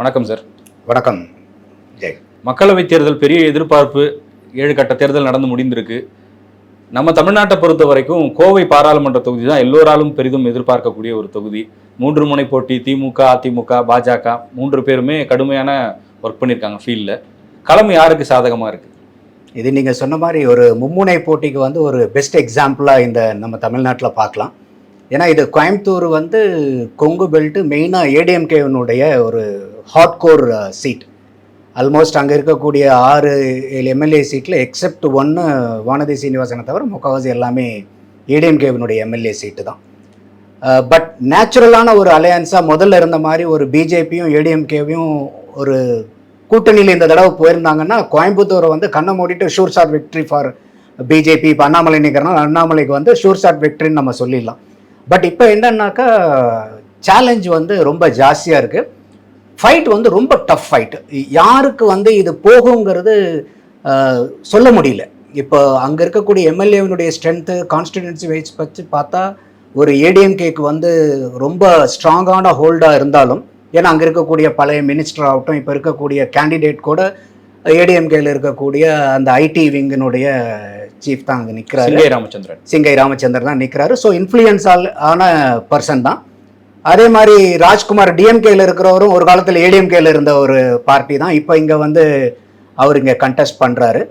வணக்கம் சார் வணக்கம். ஜெய். மக்களவைத் தேர்தல் பெரிய எதிர்பார்ப்பு. ஏழு கட்ட தேர்தல் நடந்து முடிந்திருக்கு. நம்ம தமிழ்நாட்டை பொறுத்த வரைக்கும் கோவை பாராளுமன்ற தொகுதி தான் எல்லோராலும் பெரிதும் எதிர்பார்க்கக்கூடிய ஒரு தொகுதி. மூன்று முனை போட்டி திமுக அதிமுக பாஜக மூன்று பேருமே கடுமையான ஒர்க் பண்ணியிருக்காங்க ஃபீல்டில் களம் யாருக்கு சாதகமாக இருக்கு? இது நீங்கள் சொன்ன மாதிரி ஒரு மும்முனை போட்டிக்கு வந்து ஒரு பெஸ்ட் எக்ஸாம்பிளாக இந்த நம்ம தமிழ்நாட்டில் பார்க்கலாம். ஏன்னா இது கோயம்புத்தூர் வந்து கொங்கு பெல்ட்டு மெயினாக ஏடிஎம்கேனுடைய ஒரு ஹார்ட்கோர் சீட் ஆல்மோஸ்ட் அங்கே இருக்கக்கூடிய ஆறு ஏழு எம்எல்ஏ சீட்டில் எக்ஸப்ட் ஒன்று வானதி சீனிவாசனை தவிர முக்கால்வாசி எல்லாமே ஏடிஎம்கேவினுடைய எம்எல்ஏ சீட்டு தான். Uh, பட் நேச்சுரலான ஒரு அலையன்ஸாக முதல்ல இருந்த மாதிரி ஒரு பிஜேபியும் ஏடிஎம்கேவையும் ஒரு கூட்டணியில் இந்த தடவை போயிருந்தாங்கன்னா கோயம்புத்தூரை வந்து கண்ணை மூடிட்டு sure shot victory for BJP இப்போ அண்ணாமலை நிற்கிறனால அண்ணாமலைக்கு வந்து ஷூர் ஷாட் விக்ட்ரின்னு நம்ம சொல்லிடலாம். பட் இப்போ என்னன்னாக்கா சேலஞ்ச் வந்து ரொம்ப ஜாஸ்தியாக இருக்குது ஃபைட் வந்து ரொம்ப டஃப் ஃபைட் யாருக்கு வந்து இது போகுங்கிறது சொல்ல முடியல. இப்போ அங்கே இருக்கக்கூடிய எம்எல்ஏவினுடைய ஸ்ட்ரென்த்து கான்ஸ்டிடுவன்சி வைஸ் வச்சு பார்த்தா ஒரு ஏடிஎம்கேக்கு வந்து ரொம்ப ஸ்ட்ராங்கான ஹோல்டாக இருந்தாலும் ஏன்னா அங்கே இருக்கக்கூடிய பழைய மினிஸ்டர் ஆகட்டும் இப்போ இருக்கக்கூடிய கேண்டிடேட் கூட ஏடிஎம்கேல இருக்கக்கூடிய அந்த ஐடி விங்கினுடைய சீஃப் தான் அங்கே நிற்கிறாரு சிங்கை ராமச்சந்திரன். சிங்கை ராமச்சந்திரன் தான் நிற்கிறாரு ஸோ இன்ஃப்ளூயன்ஸால் ஆன பர்சன் தான். அதே மாதிரி ராஜ்குமார் டிஎம்கேல இருக்கிறவரும் ஒரு காலத்தில் ஏடிஎம்கேல இருந்த ஒரு பார்ட்டி தான். இப்போ இங்கே வந்து அவர் இங்கே கண்டெஸ்ட் பண்ணுறாரு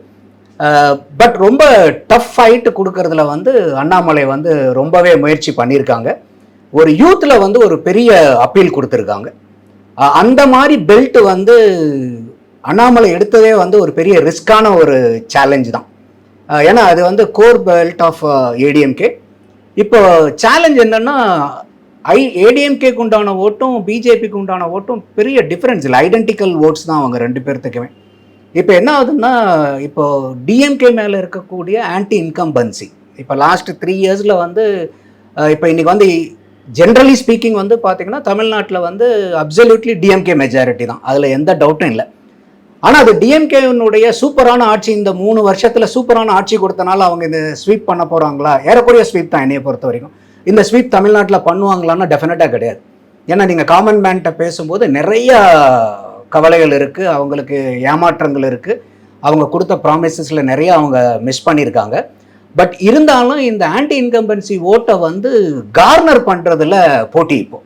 பட் ரொம்ப டஃப் ஃபைட்டு கொடுக்கறதுல வந்து அண்ணாமலை வந்து ரொம்பவே முயற்சி பண்ணியிருக்காங்க ஒரு யூத்தில் வந்து ஒரு பெரிய அப்பீல் கொடுத்துருக்காங்க. அந்த மாதிரி பெல்ட் வந்து அண்ணாமலை எடுத்ததே வந்து ஒரு பெரிய ரிஸ்கான ஒரு சேலஞ்ச் தான். ஏன்னா அது வந்து கோர் பெல்ட் ஆஃப் ஏடிஎம்கே இப்போ சேலஞ்ச் என்னென்னா ஐ ஏடிஎம்கேக்கு உண்டான ஓட்டும் பிஜேபிக்கு உண்டான ஓட்டும் பெரிய டிஃப்ரென்ஸ் இல்லை. ஐடென்டிக்கல் ஓட்ஸ் தான் அவங்க ரெண்டு பேர்த்துக்குமே. இப்போ என்ன ஆகுதுன்னா இப்போ டிஎம்கே மேலே இருக்கக்கூடிய ஆன்டி இன்கம்பன்சி இப்போ லாஸ்ட் த்ரீ இயர்ஸில் வந்து இப்போ இன்னைக்கு வந்து ஜென்ரலி ஸ்பீக்கிங் வந்து பார்த்தீங்கன்னா தமிழ்நாட்டில் வந்து அப்சல்யூட்லி டிஎம்கே மெஜாரிட்டி தான். அதில் எந்த டவுட்டும் இல்லை. ஆனால் அது டிஎம்கேனுடைய சூப்பரான ஆட்சி இந்த மூணு வருஷத்தில் சூப்பரான ஆட்சி கொடுத்தனால அவங்க இந்த ஸ்வீப் பண்ண போகிறாங்களா ஏறக்குறைய ஸ்வீப் தான் என்னையை பொறுத்த வரைக்கும். இந்த ஸ்வீப் தமிழ்நாட்டில் பண்ணுவாங்களான்னா டெஃபினட்டாக கிடையாது. ஏன்னா நீங்கள் காமன் மேன்கிட்ட பேசும்போது நிறைய கவலைகள் இருக்குது அவங்களுக்கு ஏமாற்றங்கள் இருக்குது அவங்க கொடுத்த ப்ராமிசஸில் நிறைய அவங்க மிஸ் பண்ணியிருக்காங்க. பட் இருந்தாலும் இந்த ஆன்டி இன்கம்பன்சி ஓட்டை வந்து கார்னர் பண்ணுறதுல போட்டி இப்போ.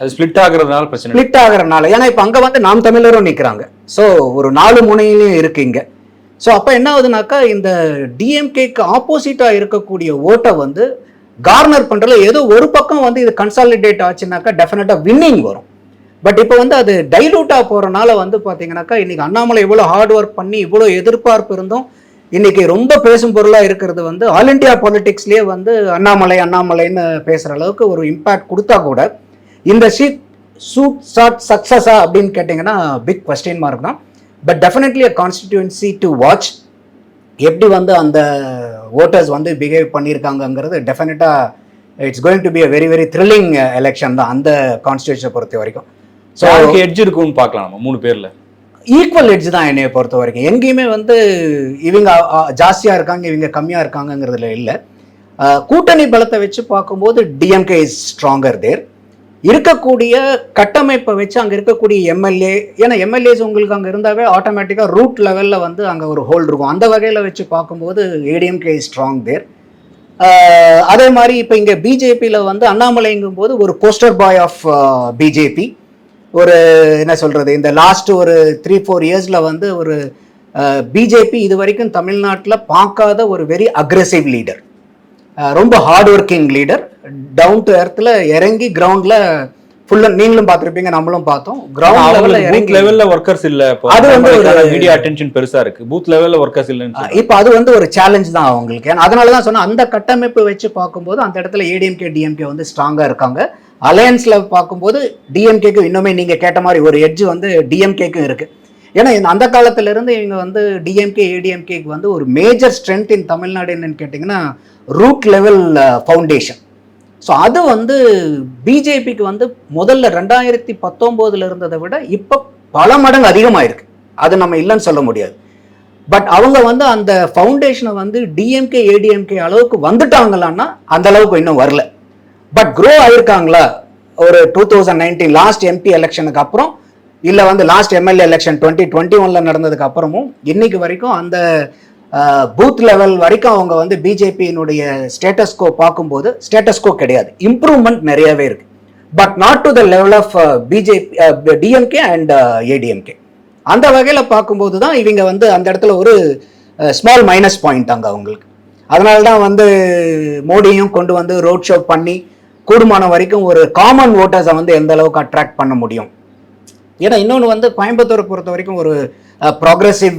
அது ஸ்பிளிட் ஆகுறதுனால பிரச்சனை. ஸ்பிளிட் ஆகுறதுனால. ஏன்னா இப்போ அங்கே வந்து நாம் தமிழரும் நிற்கிறாங்க ஸோ ஒரு நாலு முனையிலையும் இருக்கு இங்க. ஸோ அப்போ என்ன ஆகுதுனாக்கா இந்த டிஎம்கேக்கு ஆப்போசிட்டாக இருக்கக்கூடிய ஓட்டை வந்து கார்னர் பண்ணுறதுல ஏதோ ஒரு பக்கம் வந்து இது கன்சாலிடேட் ஆச்சுனாக்கா டெஃபினட்டாக வின்னிங் வரும். பட் இப்போ வந்து அது டைலூட்டாக போகிறனால வந்து பார்த்தீங்கன்னாக்கா இன்னைக்கு அண்ணாமலை இவ்வளோ ஹார்ட் ஒர்க் பண்ணி இவ்வளோ எதிர்பார்ப்பு இருந்தும் இன்றைக்கி ரொம்ப பேசும் பொருளாக இருக்கிறது வந்து ஆல் இண்டியா பாலிடிக்ஸ்லேயே வந்து அண்ணாமலை அண்ணாமலைன்னு பேசுகிற அளவுக்கு ஒரு இம்பேக்ட் கொடுத்தா கூட இந்த சீட் சூட் ஷாட் சக்ஸஸா அப்படின்னு கேட்டிங்கன்னா பிக் கொஸ்டின் மார்க் தான். But definitely uh constituency to watch எப்படி வந்து அந்த ஓட்டர்ஸ் வந்து பிஹேவ் பண்ணியிருக்காங்கங்கிறது டெஃபினட்டாக it's going to be a very very thrilling election தான் அந்த கான்ஸ்டியூஷனை பொறுத்த வரைக்கும். ஸோ யாருக்கு எட்ஜ் இருக்கும்னு பார்க்கலாம் நம்ம மூணு பேர்ல. ஈக்குவல் எட்ஜ் தான் என்னைய பொறுத்த வரைக்கும். எங்கேயுமே வந்து இவங்க ஜாஸ்தியாக இருக்காங்க இவங்க கம்மியாக இருக்காங்கங்கிறதுல இல்லை. கூட்டணி பலத்தை வச்சு பார்க்கும்போது டிஎம்கே இஸ் ஸ்ட்ராங்கர் தேர் இருக்கக்கூடிய கட்டமைப்பை வச்சு அங்கே இருக்கக்கூடிய எம்எல்ஏ ஏன்னா எம்எல்ஏஸ் உங்களுக்கு அங்கே இருந்தாவே ஆட்டோமேட்டிக்காக ரூட் லெவலில் வந்து அங்கே ஒரு ஹோல்ட் இருக்கும். அந்த வகையில் வச்சு பார்க்கும்போது ஏடிஎம்கே இஸ் ஸ்ட்ராங் தேர் அதே மாதிரி இப்போ இங்கே பிஜேபியில் வந்து அண்ணாமலைங்கும் போது ஒரு போஸ்டர் பாய் ஆஃப் பிஜேபி ஒரு என்ன சொல்கிறது இந்த லாஸ்ட் ஒரு த்ரீ ஃபோர் இயர்ஸில் வந்து ஒரு பிஜேபி இது வரைக்கும் தமிழ்நாட்டில் பார்க்காத ஒரு வெரி அக்ரெசிவ் லீடர் ரொம்ப hard working leader down to எர்த்தில் இறங்கி கிரவுண்டில் ஃபுல்லாக நீங்களும் பார்த்துருப்பீங்க நம்மளும் பார்த்தோம். கிரவுண்ட் லெவலில் பூத் லெவல்ல ஒர்க்கர்ஸ் இல்ல அது வந்து ஒரு- மீடியா அட்டென்ஷன் பெருசா இருக்கு. பூத் லெவல்ல ஒர்க்கர்ஸ் இல்லைன்னு. இப்போ அது வந்து ஒரு சேலஞ்ச் தான் அவங்களுக்கு. அதனால தான் சொன்னேன் அந்த கட்டமைப்பு வச்சு பார்க்கும்போது அந்த இடத்துல ஏடிஎம்கே டிஎம்கே வந்து ஸ்ட்ராங்காக இருக்காங்க. அலையன்ஸில் பார்க்கும்போது டிஎம்கேக்கு இன்னுமே நீங்கள் கேட்ட மாதிரி ஒரு எட்ஜ் வந்து டிஎம்கேக்கும் இருக்குது ஏன்னா அந்த காலத்துல இருந்து இவங்க வந்து டிஎம்கே ஏடிஎம்கேக்கு வந்து ஒரு மேஜர் ஸ்ட்ரென்த் இன் தமிழ்நாடு என்னன்னு கேட்டிங்கன்னா ரூட் லெவல் ஃபவுண்டேஷன் ஸோ அது வந்து பிஜேபிக்கு வந்து முதல்ல ரெண்டாயிரத்தி பத்தொம்போதுல இருந்ததை விட இப்போ பல மடங்கு அதிகமாயிருக்கு. அது நம்ம இல்லைன்னு சொல்ல முடியாது. பட் அவங்க வந்து அந்த ஃபவுண்டேஷனை வந்து டிஎம்கே ஏடிஎம்கே அளவுக்கு வந்துட்டாங்களான்னா அந்த அளவுக்கு இன்னும் வரல. பட் க்ரோ ஆயிருக்காங்களா? ஒரு two thousand nineteen last MP எலெக்ஷனுக்கு அப்புறம் இல்லை வந்து last MLA election twenty twenty ஒன்ல நடந்ததுக்கு அப்புறமும் இன்னைக்கு வரைக்கும் அந்த பூத் லெவல் வரைக்கும் அவங்க வந்து பிஜேபியினுடைய ஸ்டேட்டஸ்கோ பார்க்கும்போது ஸ்டேட்டஸ்கோ கிடையாது. இம்ப்ரூவ்மெண்ட் நிறையவே இருக்கு. But not to the level of BJP DMK and ADMK அந்த வகையில் பார்க்கும்போது தான் இவங்க வந்து அந்த இடத்துல ஒரு ஸ்மால் மைனஸ் பாயிண்ட் அங்கே அவங்களுக்கு. அதனால தான் வந்து மோடியும் கொண்டு வந்து ரோட் ஷோ பண்ணி கூடுமான வரைக்கும் ஒரு காமன் ஓட்டர்ஸை வந்து எந்த அளவுக்கு அட்ராக்ட் பண்ண முடியும். ஏன்னா இன்னொன்று வந்து கோயம்புத்தூரை பொறுத்த வரைக்கும் ஒரு ப்ராக்ரெசிவ்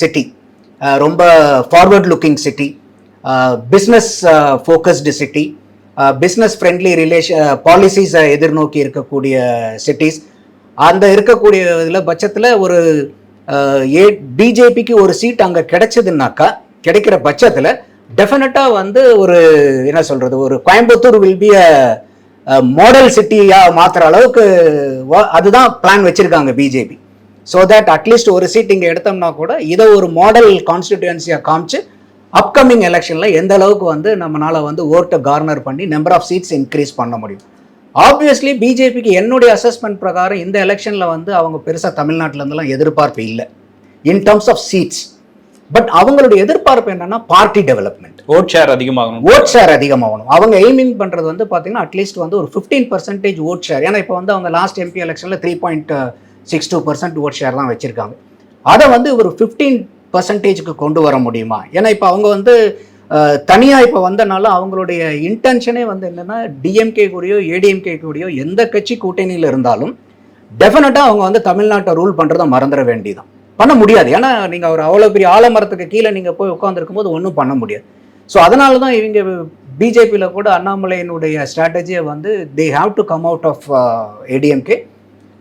சிட்டி ரொம்ப forward looking city business focused city business friendly relation பாலிசிஸை எதிர்நோக்கி இருக்கக்கூடிய சிட்டிஸ் அந்த இருக்கக்கூடிய இதில் பட்சத்தில் ஒரு ஏ பிஜேபிக்கு ஒரு சீட் அங்கே கிடைச்சதுன்னாக்கா கிடைக்கிற பட்சத்தில் டெஃபினட்டாக வந்து ஒரு என்ன சொல்கிறது ஒரு Coimbatore will be a model சிட்டியாக மாற்றுற அளவுக்கு அதுதான் பிளான் வச்சுருக்காங்க BJP so that at least ஒரு சீட் இங்கே எடுத்தோம்னா கூட இதை ஒரு மாடல் கான்ஸ்டிடியூன்சியாக காமிச்சு அப்கமிங் எலெக்ஷனில் எந்த அளவுக்கு வந்து நம்மளால வந்து ஓட்டை கார்னர் பண்ணி நம்பர் ஆஃப் சீட்ஸ் இன்க்ரீஸ் பண்ண முடியும். ஆப்வியஸ்லி பிஜேபிக்கு என்னுடைய அசஸ்மெண்ட் பிரகாரம் இந்த எலெக்ஷனில் வந்து அவங்க பெருசாக தமிழ்நாட்டுல இருந்தெல்லாம் எதிர்பார்ப்பு இல்லை. In terms of seeds but அவங்களுடைய எதிர்பார்ப்பு என்னன்னா party development vote share அதிகமாகணும். Vote share அதிகமாகணும். அவங்க எய்மிங் பண்ணுறது வந்து பார்த்தீங்கன்னா அட்லீஸ்ட் வந்து ஒரு ஃபிஃப்டீன் பர்சன்டேஜ் ஓட் ஷேர் ஏன்னா இப்போ வந்து அவங்க லாஸ்ட் எம்பி எலெக்ஷனில் three point six two percent vote share தான் வச்சுருக்காங்க. அதை வந்து ஒரு ஃபிஃப்டீன் பர்சன்டேஜுக்கு கொண்டு வர முடியுமா? ஏன்னா இப்போ அவங்க வந்து தனியாக இப்போ வந்தனால அவங்களுடைய இன்டென்ஷனே வந்து என்னென்னா டிஎம்கே கூடயோ ஏடிஎம்கே கூடயோ எந்த கட்சி கூட்டணியில் இருந்தாலும் டெஃபினட்டாக அவங்க வந்து தமிழ்நாட்டை ரூல் பண்ணுறதை மறந்துட வேண்டியதான் பண்ண முடியாது. ஏன்னா நீங்கள் ஒரு அவ்வளோ பெரிய ஆலமரத்துக்கு கீழே நீங்கள் போய் உட்காந்துருக்கும் போது ஒன்றும் பண்ண முடியாது. ஸோ அதனால தான் இவங்க பிஜேபியில் கூட அண்ணாமலையினுடைய ஸ்ட்ராட்டஜியை வந்து they have to come out of ADMK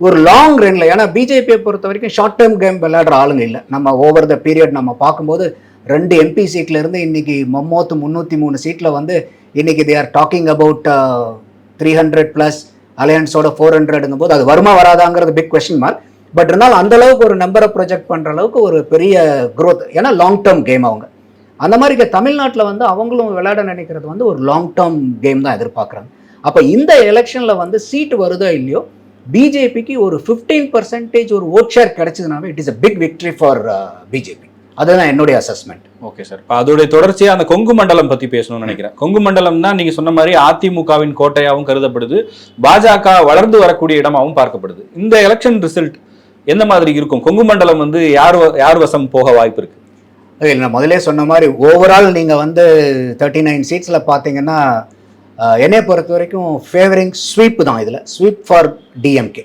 ஒரு லாங் ரன்ல ஏன்னா பிஜேபியை பொறுத்த வரைக்கும் ஷார்ட் டேர்ம் கேம் விளையாடுற ஆளுங்க இல்லை. நம்ம ஓவர் த பீரியட் நம்ம பார்க்கும்போது ரெண்டு எம்பி சீட்ல இருந்து இன்னைக்கு மொம்மோத்து முந்நூற்றி மூணு சீட்டில் வந்து இன்னைக்கு they are talking about three hundred plus அலையன்ஸோட four ஹண்ட்ரடுங்கும் போது அது வருமா வராதாங்கிறது பிக் கொஸ்டின் மார்க் பட் இருந்தாலும் அந்த அளவுக்கு ஒரு நம்பரை ப்ரொஜெக்ட் பண்ணுற அளவுக்கு ஒரு பெரிய க்ரோத் ஏன்னா லாங் டேர்ம் கேம் அவங்க. அந்த மாதிரி தமிழ்நாட்டில் வந்து அவங்களும் விளையாட நினைக்கிறது வந்து ஒரு லாங் டேர்ம் கேம் தான் எதிர்பார்க்குறாங்க. அப்போ இந்த எலெக்ஷனில் வந்து சீட் வருதோ இல்லையோ பிஜேபிக்கு ஒரு ஃபிஃப்டீன் பர்சன்டேஜ் ஒரு vote share கிடைச்சதுனாவே it is a big victory for BJP அதுதான் என்னுடைய அசஸ்மெண்ட் ஓகே சார் இப்போ அதோடைய தொடர்ச்சியா அந்த கொங்கு மண்டலம் பத்தி பேசணும்னு நினைக்கிறேன். கொங்கு மண்டலம் தான் நீங்க சொன்ன மாதிரி அதிமுகவின் கோட்டையாகவும் கருதப்படுது. பாஜக வளர்ந்து வரக்கூடிய இடமாகவும் பார்க்கப்படுது. இந்த எலெக்ஷன் ரிசல்ட் எந்த மாதிரி இருக்கும்? கொங்கு மண்டலம் வந்து யார் யார் வசம் போக வாய்ப்பு இருக்கு? இல்லை நான் முதலே சொன்ன மாதிரி ஓவரால் நீங்கள் வந்து தேர்ட்டி நைன் சீட்ஸில் பார்த்தீங்கன்னா என்னைய பொறுத்த வரைக்கும் ஃபேவரிங் ஸ்வீப் தான் இதில். ஸ்வீப் ஃபார் டிஎம்கே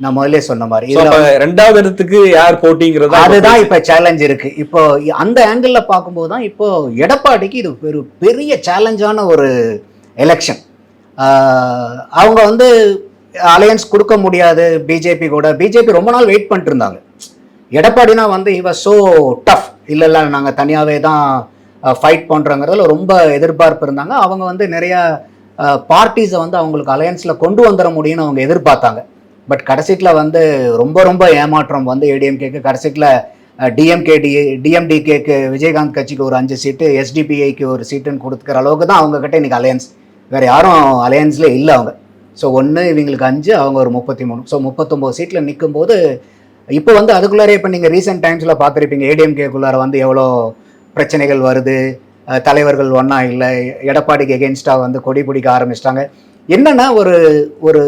நான் முதல்ல சொன்ன மாதிரி. இதுல ரெண்டாவது இடத்துக்கு யார் போட்டிங்கிறது அதுதான் இப்ப சேலஞ்ச் இருக்கு. இப்போ அந்த ஆங்கிள் பார்க்கும்போது தான் இப்போ எடப்பாடிக்கு இது ஒரு பெரிய சேலஞ்சான ஒரு எலெக்ஷன் அவங்க வந்து அலையன்ஸ் கொடுக்க முடியாது பிஜேபி கூட. பிஜேபி ரொம்ப நாள் வெயிட் பண்ணிட்டு இருந்தாங்க. எடப்பாடினா வந்து இவ சோ டஃப் இல்லை இல்லை நாங்கள் தனியாகவே தான் ஃபைட் பண்ணுறோங்கிறதுல ரொம்ப எதிர்பார்ப்பு இருந்தாங்க. அவங்க வந்து நிறைய பார்ட்டிஸை வந்து அவங்களுக்கு அலையன்ஸில் கொண்டு வந்துட முடியும்னு அவங்க எதிர்பார்த்தாங்க. பட் கடைசியில் வந்து ரொம்ப ரொம்ப ஏமாற்றம் வந்து ஏடிஎம்கேக்கு கடைசியில் டிஎம்கே டி டிஎம்டிகேக்கு விஜயகாந்த் கட்சிக்கு ஒரு அஞ்சு சீட்டு எஸ்டிபிஐக்கு ஒரு சீட்டுன்னு கொடுத்துக்கிற அளவுக்கு தான் அவங்கக்கிட்ட இன்றைக்கி இன்னைக்கு அலையன்ஸ் வேறு யாரும் அலையன்ஸில் இல்லை அவங்க. ஸோ ஒன்று இவங்களுக்கு அஞ்சு அவங்க ஒரு முப்பத்தி மூணு. ஸோ முப்பத்தொம்போது சீட்டில் நிற்கும்போது இப்போ வந்து அதுக்குள்ளாரே இப்போ நீங்கள் ரீசெண்ட் டைம்ஸில் பார்த்துருப்பீங்க ஏடிஎம்கேக்குள்ளார வந்து எவ்வளோ பிரச்சனைகள் வருது தலைவர்கள் ஒன்றா இல்லை எடப்பாடிக்கு எகென்ஸ்டாக வந்து கொடி பிடிக்க ஆரம்பிச்சிட்டாங்க. என்னென்னா ஒரு ஒரு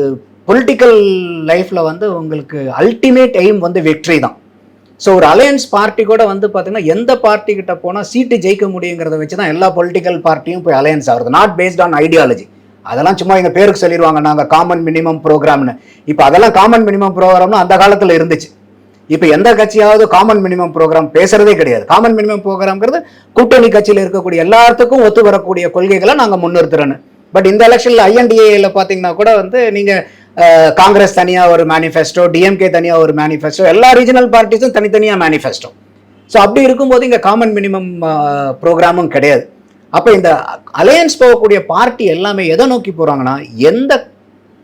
பொலிட்டிக்கல் லைஃப்பில் வந்து உங்களுக்கு அல்டிமேட் எய்ம் வந்து வெற்றி தான். ஸோ ஒரு அலையன்ஸ் பார்ட்டி கூட வந்து பார்த்தீங்கன்னா எந்த பார்ட்டி கிட்ட போனால் சீட்டு ஜெயிக்க முடியுங்கிறத வச்சு தான் எல்லா பொலிட்டிக்கல் பார்ட்டியும் போய் அலையன்ஸ் ஆகுது நாட் பேஸ்ட் ஆன் ஐடியாலஜி அதெல்லாம் சும்மா எங்கள் பேருக்கு சொல்லிடுவாங்க நாங்கள் காமன் மினிமம் ப்ரோக்ராம்னு இப்போ அதெல்லாம் காமன் மினிமம் ப்ரோக்ராம்னு அந்த காலத்தில் இருந்துச்சு. இப்போ எந்த கட்சியாவது காமன் மினிமம் ப்ரோக்ராம் பேசுறதே கிடையாது. காமன் மினிமம் ப்ரோக்ராம்ங்கிறது கூட்டணி கட்சியில் இருக்கக்கூடிய எல்லாத்துக்கும் ஒத்து வரக்கூடிய கொள்கைகளை நாங்கள் முன்னிறுத்துறோன்னு. பட் இந்த எலெக்ஷனில் ஐஎன்டிஏல பார்த்தீங்கன்னா கூட வந்து நீங்கள் காங்கிரஸ் தனியாக ஒரு மேனிஃபெஸ்டோ டிஎம்கே தனியாக ஒரு மேனிஃபெஸ்டோ எல்லா ரீஜனல் பார்ட்டிஸும் தனித்தனியாக மேனிஃபெஸ்டோ ஸோ அப்படி இருக்கும்போது இங்கே காமன் மினிமம் ப்ரோக்ராமும் கிடையாது. அப்போ இந்த அலையன்ஸ் போகக்கூடிய பார்ட்டி எல்லாமே எதை நோக்கி போகிறாங்கன்னா எந்த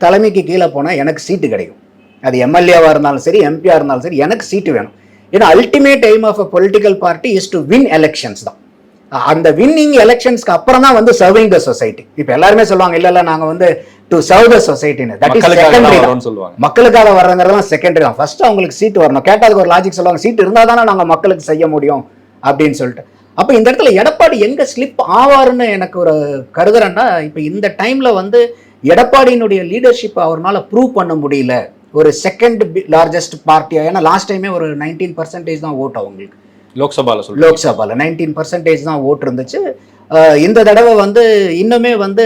தலைமைக்கு கீழே போனால் எனக்கு சீட்டு கிடைக்கும். அது எம்எல்ஏவாக இருந்தாலும் சரி எம்பியாக இருந்தாலும் சரி எனக்கு சீட்டு வேணும். ஏன்னா ultimate aim of a political party is to win elections தான். அந்த வின்னிங் எலெக்ஷன்ஸ்க்கு அப்புறம் தான் வந்து சர்விங் த சொசைட்டி இப்போ எல்லாருமே சொல்லுவாங்க இல்லை இல்லை நாங்கள் வந்து டு சர்வ் த சொசைட்டின்னு தட் இஸ் செகண்டரி சொல்லுவாங்க. மக்களுக்காக வர்றங்கிறதெல்லாம் செகண்டரி தான். ஃபர்ஸ்ட் அவங்களுக்கு சீட் வரணும். கேட்டாதுக்கு ஒரு லாஜிக் சொல்லுவாங்க சீட் இருந்தால் தானே நாங்கள் மக்களுக்கு செய்ய முடியும் அப்படின்னு சொல்லிட்டு. அப்போ இந்த இடத்துல எடப்பாடி எங்க ஸ்லிப் ஆவாருன்னு எனக்கு ஒரு கருதுறேன்னா இப்போ இந்த டைம்ல வந்து எடப்பாடியினுடைய லீடர்ஷிப் அவர்னால ப்ரூவ் பண்ண முடியல. ஒரு செகண்ட் லார்ஜஸ்ட் பார்ட்டியா ஏன்னா லாஸ்ட் டைமே ஒரு நைன்டீன் பர்சன்டேஜ் தான் ஓட் அவங்களுக்கு லோக்சபால சொல்லுங்க லோக்சபால நைன்டீன் பர்சன்டேஜ் தான் ஓட்டு இருந்துச்சு. இந்த தடவை வந்து இன்னுமே வந்து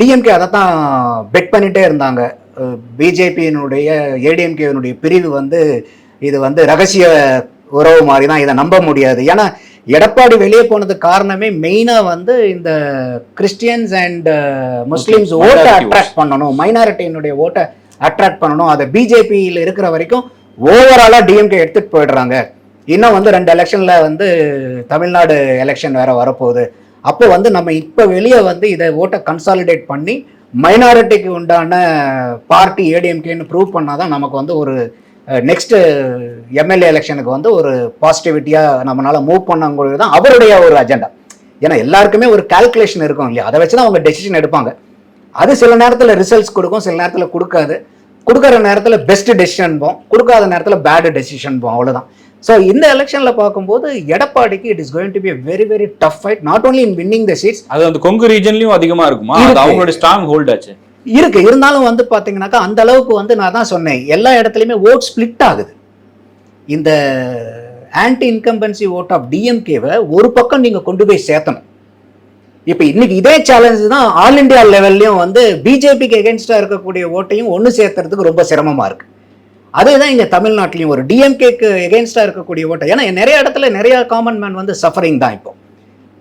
டிஎம்கே அதை தான் பெட் பண்ணிட்டே இருந்தாங்க. பிஜேபியினுடைய ஏடிஎம்கேனுடைய பிரிவு வந்து இது வந்து ரகசிய உறவு மாதிரி தான். இதை நம்ப முடியாது. ஏன்னா எடப்பாடி வெளியே போனதுக்கு காரணமே மெயினாக வந்து இந்த கிறிஸ்டியன்ஸ் அண்ட் முஸ்லிம்ஸ் ஓட்டை அட்ராக்ட் பண்ணணும். மைனாரிட்டியினுடைய ஓட்டை அட்ராக்ட் பண்ணணும். அதை பிஜேபியில் இருக்கிற வரைக்கும் ஓவராலாக டிஎம்கே எடுத்துகிட்டு போயிடுறாங்க. இன்னும் வந்து ரெண்டு எலெக்ஷனில் வந்து தமிழ்நாடு எலெக்ஷன் வேற வரப்போகுது. அப்போ வந்து நம்ம இப்போ வெளியே வந்து இதை ஓட்டை கன்சாலிடேட் பண்ணி மைனாரிட்டிக்கு உண்டான பார்ட்டி ஏடிஎம்கேன்னு ப்ரூவ் பண்ணாதான் நமக்கு வந்து ஒரு நெக்ஸ்ட் எம்எல்ஏ எலெக்ஷனுக்கு வந்து ஒரு பாசிட்டிவிட்டியாக நம்மளால் மூவ் பண்ணங்கிறது தான் அவருடைய ஒரு அஜெண்டா ஏன்னா எல்லாருக்குமே ஒரு கால்குலேஷன் இருக்கும் இல்லையா? அதை வச்சு தான் அவங்க டெசிஷன் எடுப்பாங்க. அது சில நேரத்தில் ரிசல்ட்ஸ் கொடுக்கும் சில நேரத்தில் கொடுக்காது. கொடுக்குற நேரத்தில் பெஸ்ட் டெசிஷன் போம் கொடுக்காத நேரத்தில் பேட் டெசிஷன் போம் அவ்வளோதான் ஸோ இந்த எலெக்ஷனில் பார்க்கும்போது எடப்பாடிக்கு it is going to be very very tough fight not only in winning the seats அது அந்த கொங்கு ரீஜன்லயும் அதிகமா இருக்குமா? அது. அவங்களோட ஸ்ட்ராங் ஹோல்ட் ஆச்சு. இருக்கு. இருந்தாலும் வந்து பாத்தீங்கன்னாக்கா அந்த அளவுக்கு வந்து நான் தான் சொன்னேன். எல்லா இடத்துலையுமே ஓட் ஸ்பிளிட் ஆகுது. இந்த ஆன்டி இன்கம்பன்சி ஓட் ஆஃப் டிஎம்கேவை ஒரு பக்கம் நீங்க கொண்டு போய் சேர்த்தணும். இப்போ இன்னைக்கு இதே சேலஞ்சு தான் ஆல் இந்தியா லெவல்லையும் வந்து பிஜேபிக்கு எகென்ஸ்டாக இருக்கக்கூடிய ஓட்டையும் ஒன்று சேர்த்துறதுக்கு ரொம்ப சிரமமாக இருக்கு. அதே தான் இங்கே தமிழ்நாட்டிலையும் ஒரு டிஎம்கேக்கு எகென்ஸ்டாக இருக்கக்கூடிய ஓட்டை. ஏன்னா நிறைய இடத்துல நிறைய காமன் மேன் வந்து சஃபரிங் தான் இப்போ.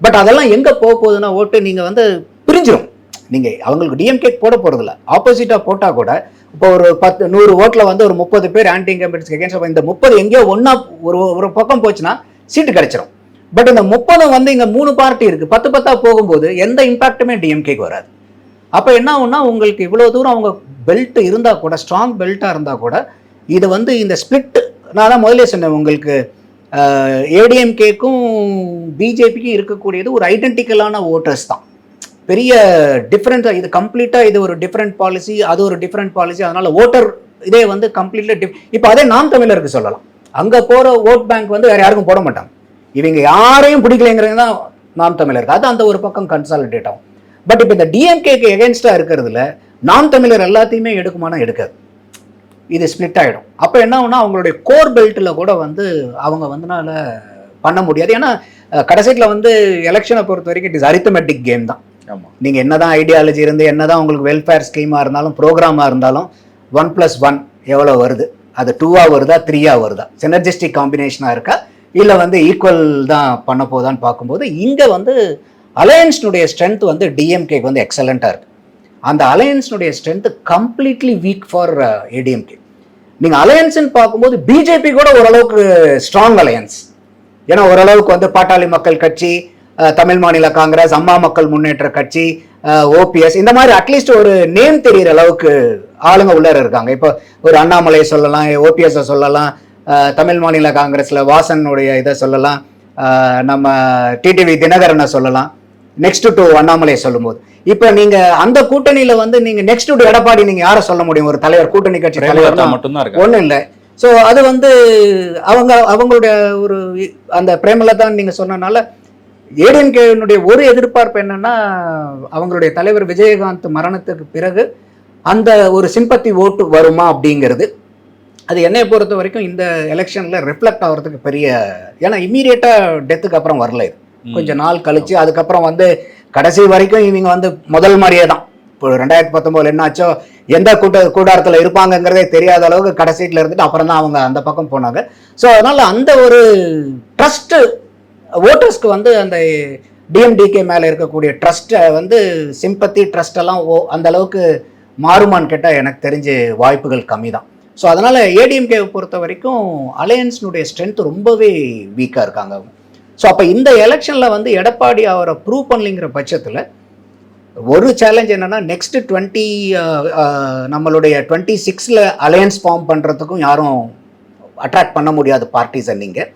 பட் அதெல்லாம் எங்கே போக போகுதுன்னா ஓட்டு நீங்கள் வந்து பிரிஞ்சிடும் நீங்கள் அவங்களுக்கு டிஎம்கே போட போகிறதில்ல ஆப்போசிட்டாக போட்டால் கூட இப்போ ஒரு பத்து நூறு ஓட்டில் வந்து ஒரு முப்பது பேர் ஆன்டி இன்கம்பன்ஸ் எகேன்ஸ்ட் இந்த முப்பது எங்கேயோ ஒன்றா ஒரு ஒரு பக்கம் போச்சுன்னா சீட்டு கிடைச்சிரும். பட் இந்த முப்பது வந்து இங்கே மூணு பார்ட்டி இருக்குது பத்து பத்தா போகும்போது எந்த இம்பாக்ட்டுமே டிஎம்கேக்கு வராது. அப்போ என்ன ஆகும்னா உங்களுக்கு இவ்வளோ தூரம் அவங்க பெல்ட் இருந்தால் கூட ஸ்ட்ராங் பெல்ட்டாக இருந்தால் கூட இது வந்து இந்த ஸ்பிளிட் நான் தான் முதல்ல சொன்னேன் உங்களுக்கு ஏடிஎம்கேக்கும் பிஜேபிக்கும் இருக்கக்கூடியது ஒரு ஐடென்டிக்கலான ஓட்டர்ஸ் தான். பெரிய டிஃப்ரெண்ட் இது கம்ப்ளீட்டாக இது ஒரு டிஃப்ரெண்ட் பாலிசி அது ஒரு டிஃப்ரெண்ட் பாலிசி அதனால ஓட்டர் இதே வந்து கம்ப்ளீட்டாக டிஃப் இப்போ அதே நாம் தமிழருக்கு சொல்லலாம். அங்கே போகிற ஓட் பேங்க் வந்து வேறு யாருக்கும் போட மாட்டாங்க. இவங்க யாரையும் பிடிக்கலைங்கிறது தான் நாம் தமிழருக்கு அது அந்த ஒரு பக்கம் கன்சாலிடேட் ஆகும். பட் இப்போ இந்த டிஎம்கேக்கு எகென்ஸ்டாக இருக்கிறதுல நாம் தமிழர் எல்லாத்தையுமே எடுக்குமானா எடுக்காது. இது ஸ்ப்ளிட் ஆகிடும் அப்போ என்ன ஆகும்னா அவங்களுடைய கோர் பெல்ட்டில் கூட வந்து அவங்க வந்துனால பண்ண முடியாது. ஏன்னா கடைசியில் வந்து எலெக்ஷனை பொறுத்த வரைக்கும் இட் இஸ் அரித்தமெட்டிக் கேம் தான். ஆமா. நீங்கள் என்னதான் ஐடியாலஜி இருந்து என்னதான் உங்களுக்கு வெல்ஃபேர் ஸ்கீமாக இருந்தாலும் ப்ரோக்ராமாக இருந்தாலும் ஒன் ப்ளஸ் ஒன் எவ்வளோ வருது? அது டூவாக வருதா த்ரீயாக வருதா? சினர்ஜிஸ்டிக் காம்பினேஷனாக இருக்கா? இல்லை வந்து ஈக்குவல் தான் பண்ண போதான்னு பார்க்கும்போது இங்கே வந்து அலையன்ஸ்னுடைய ஸ்ட்ரென்த் வந்து டிஎம்கேக்கு வந்து எக்ஸலண்ட்டாக இருக்குது அந்த அலையன்ஸ்னுடைய strength completely weak for ADMK நீங்கள் அலையன்ஸ்ன்னு பார்க்கும்போது பிஜேபி கூட ஓரளவுக்கு ஸ்ட்ராங் அலையன்ஸ் ஏன்னா ஓரளவுக்கு வந்து பாட்டாளி மக்கள் கட்சி தமிழ் மாநில காங்கிரஸ் அம்மா மக்கள் முன்னேற்ற கட்சி ஓபிஎஸ் இந்த மாதிரி அட்லீஸ்ட் ஒரு நேம் தெரியிற அளவுக்கு ஆளுங்க உள்ளார இருக்காங்க. இப்போ ஒரு அண்ணாமலையை சொல்லலாம் ஓபிஎஸ்ஸை சொல்லலாம் தமிழ் மாநில காங்கிரஸ்ல வாசனுடைய இதை சொல்லலாம். நம்ம டிடிவி தினகரனை சொல்லலாம். நெக்ஸ்ட் டு அண்ணாமலை சொல்லும்போது. இப்போ நீங்க அந்த கூட்டணியில வந்து நீங்க நெக்ஸ்ட் டு எடப்பாடி நீங்க யாரை சொல்ல முடியும்? ஒரு தலைவர் கூட்டணி கட்சி தலைவர் மட்டும்தான் ஒன்றும் இல்லை. ஸோ அது வந்து அவங்க அவங்களுடைய ஒரு அந்த பிரேமலதான் நீங்க சொன்னனால ஏடிஎம்கேனுடைய ஒரு எதிர்பார்ப்பு என்னன்னா அவங்களுடைய தலைவர் விஜயகாந்த் மரணத்துக்கு பிறகு அந்த ஒரு சிம்பத்தி ஓட்டு வருமா அப்படிங்கிறது. அது என்னை பொறுத்த வரைக்கும் இந்த எலெக்ஷன்ல ரிஃப்ளெக்ட் ஆகிறதுக்கு பெரிய ஏன்னா இம்மீடியட்டா டெத்துக்கு அப்புறம் வரல இது. ம். கொஞ்ச நாள் கழிச்சு அதுக்கப்புறம் வந்து கடைசி வரைக்கும் இவங்க வந்து முதல் மாதிரியே தான். இப்போ ரெண்டாயிரத்தி பத்தொம்போதுல என்னாச்சோ எந்த கூட்ட கூடாரத்தில் இருப்பாங்கங்கிறதே தெரியாத அளவுக்கு கடைசீட்டில் இருந்துட்டு அப்புறம் தான் அவங்க அந்த பக்கம் போனாங்க. ஸோ அதனால அந்த ஒரு ட்ரஸ்ட் ஓட்டர்ஸ்க்கு வந்து அந்த டிஎம்டிகே மேலே இருக்கக்கூடிய ட்ரஸ்ட்டை வந்து சிம்பத்தி ட்ரஸ்ட் எல்லாம் ஓ அந்த அளவுக்கு மாறுமான்னு கேட்டால் எனக்கு தெரிஞ்சு வாய்ப்புகள் கம்மி தான் ஸோ அதனால் ஏடிஎம்கேவை பொறுத்த வரைக்கும் அலையன்ஸ்னுடைய ஸ்ட்ரென்த் ரொம்பவே வீக்காக இருக்காங்க. அவங்க ஸோ அப்போ இந்த எலெக்ஷனில் வந்து எடப்பாடி அவரை ப்ரூவ் பண்ணலிங்கிற பட்சத்தில் ஒரு சேலஞ்ச் என்னன்னா நெக்ஸ்ட் டுவெண்ட்டி நம்மளுடைய டுவெண்ட்டி சிக்ஸில் அலையன்ஸ் ஃபார்ம் பண்ணுறதுக்கும் யாரும் அட்ராக்ட் பண்ண முடியாது பார்ட்டிஸை நீங்கள்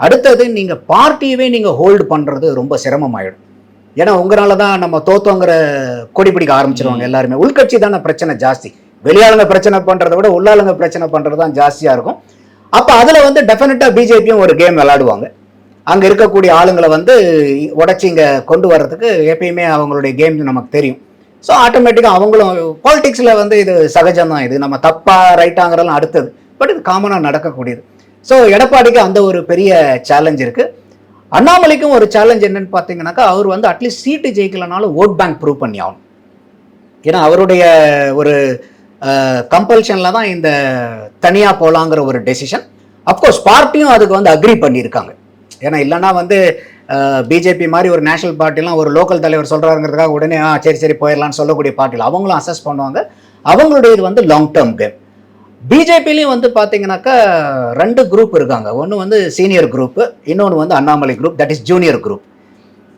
அடுத்தது நீங்கள் பார்ட்டியவே நீங்கள் ஹோல்டு பண்ணுறது ரொம்ப சிரமமாயிடும். ஏன்னா உங்களால தான் நம்ம தோத்தோங்கிற கொடி பிடிக்க ஆரம்பிச்சிருவாங்க எல்லாருமே. உள்கட்சி தானே பிரச்சனை ஜாஸ்தி. வெளியாளுங்க பிரச்சனை பண்ணுறத விட உள்ளாளுங்க பிரச்சனை பண்ணுறது தான் ஜாஸ்தியாக இருக்கும். அப்போ அதில் வந்து டெஃபினட்டாக பிஜேபியும் ஒரு கேம் விளாடுவாங்க அங்கே இருக்கக்கூடிய ஆளுங்களை வந்து உடைச்சி இங்கே கொண்டு வர்றதுக்கு எப்பயுமே அவங்களுடைய கேம் நமக்கு தெரியும். ஸோ ஆட்டோமேட்டிக்காக அவங்களும் பாலிடிக்ஸில் வந்து இது சகஜம் தான் இது நம்ம தப்பாக ரைட்டாங்கிறதெல்லாம் அடுத்தது. பட் இது காமனாக நடக்கக்கூடியது. ஸோ எடப்பாடிக்கு அந்த ஒரு பெரிய சேலஞ்ச் இருக்குது அண்ணாமலைக்கும் ஒரு சேலஞ்ச் என்னன்னு பார்த்தீங்கன்னாக்கா அவர் வந்து அட்லீஸ்ட் சீட்டு ஜெயிக்கலனாலும் ஓட் பேங்க் ப்ரூவ் பண்ணி ஆகணும். ஏன்னா அவருடைய ஒரு கம்பல்ஷனில் தான் இந்த தனியாக போகலாங்கிற ஒரு டெசிஷன் அஃப்கோர்ஸ் பார்ட்டியும் அதுக்கு வந்து அக்ரி பண்ணியிருக்காங்க. ஏன்னா இல்லைன்னா வந்து பிஜேபி மாதிரி ஒரு நேஷனல் பார்ட்டிலாம் ஒரு லோக்கல் தலைவர் சொல்கிறாருங்கிறதுக்காக உடனே ஆ சரி சரி போயிடலாம்னு சொல்லக்கூடிய பார்ட்டியில் அவங்களும் அசஸ் பண்ணுவாங்க. அவங்களுடைய இது வந்து லாங் டேர்ம் கேம் பிஜேபிலையும் வந்து பார்த்தீங்கன்னாக்கா ரெண்டு குரூப் இருக்காங்க. ஒன்று வந்து சீனியர் குரூப் இன்னொன்று வந்து Annamalai group that is junior group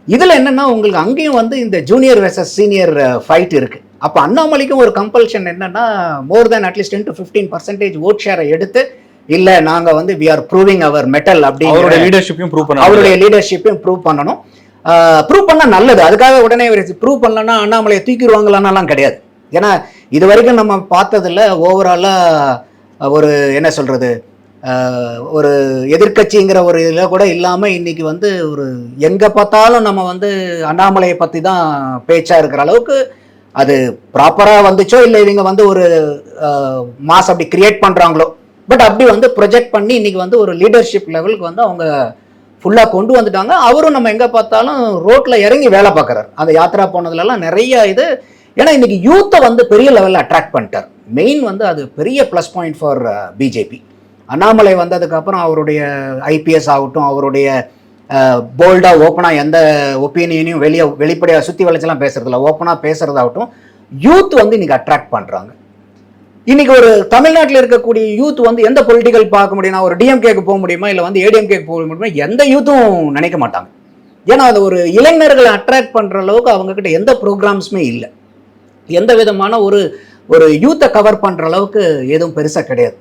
இதில் என்னென்னா உங்களுக்கு அங்கேயும் வந்து இந்த ஜூனியர் வெர்சஸ் சீனியர் ஃபைட் இருக்குது அப்போ அண்ணாமலைக்கும் ஒரு கம்பல்ஷன் என்னன்னா more than at least ten to fifteen percentage vote ஷேரை எடுத்து இல்ல நாங்க வந்து வி ஆர் ப்ரூவிங் அவர் மெட்டல் அப்படிங்கிற லீடர்ஷிப்பையும் ப்ரூவ் பண்ண அவருடைய லீடர்ஷிப்பையும் ப்ரூவ் பண்ணணும். ப்ரூவ் பண்ணா நல்லது. அதுக்காக உடனே ப்ரூவ் பண்ணலன்னா அண்ணாமலையை தூக்கிடுவாங்களான்னாலாம் கிடையாது. ஏன்னா இது வரைக்கும் நம்ம பார்த்ததுல ஓவராலா ஒரு என்ன சொல்றது ஆஹ், ஒரு எதிர்க்கட்சிங்கிற ஒரு இதில் கூட இல்லாமல் இன்னைக்கு வந்து ஒரு எங்கே பார்த்தாலும் நம்ம வந்து அண்ணாமலையை பற்றி தான் பேச்சா இருக்கிற அளவுக்கு அது ப்ராப்பராக வந்துச்சோ இல்லை இவங்க வந்து ஒரு மாஸ் அப்படி கிரியேட் பண்ணுறாங்களோ பட் அப்படி வந்து ப்ரொஜெக்ட் பண்ணி இன்னைக்கு வந்து ஒரு லீடர்ஷிப் லெவலுக்கு வந்து அவங்க ஃபுல்லாக கொண்டு வந்துட்டாங்க. அவரும் நம்ம எங்கே பார்த்தாலும் ரோட்டில் இறங்கி வேலை பார்க்குறாரு. அந்த யாத்திரா போனதுலலாம் நிறைய இது ஏன்னா இன்னைக்கு யூத்தை வந்து பெரிய லெவலில் அட்ராக்ட் பண்ணிட்டார். மெயின் வந்து அது பெரிய plus point for BJP Annamalai வந்ததுக்கப்புறம் அவருடைய ஐபிஎஸ் ஆகட்டும் அவருடைய போல்டாக ஓப்பனாக எந்த ஒப்பீனியனையும் வெளியே வெளிப்படையாக சுற்றி வளைச்செல்லாம் பேசுறதில்ல. ஓப்பனாக பேசுகிறதாகட்டும் யூத் வந்து இன்றைக்கி அட்ராக்ட் பண்ணுறாங்க இன்றைக்கி ஒரு தமிழ்நாட்டில் இருக்கக்கூடிய யூத் வந்து எந்த பொலிட்டிக்கல் பார்க்க முடியும்னா ஒரு டிஎம்கேக்கு போக முடியுமா இல்லை வந்து ஏடிஎம்கேக்கு போக முடியுமா எந்த யூத்தும் நினைக்க மாட்டாங்க. ஏன்னா அது ஒரு இளைஞர்களை அட்ராக்ட் பண்ணுற அளவுக்கு அவங்கக்கிட்ட எந்த ப்ரோக்ராம்ஸுமே இல்லை. எந்த விதமான ஒரு ஒரு யூத்தை கவர் பண்ணுற அளவுக்கு எதுவும் பெருசாக கிடையாது.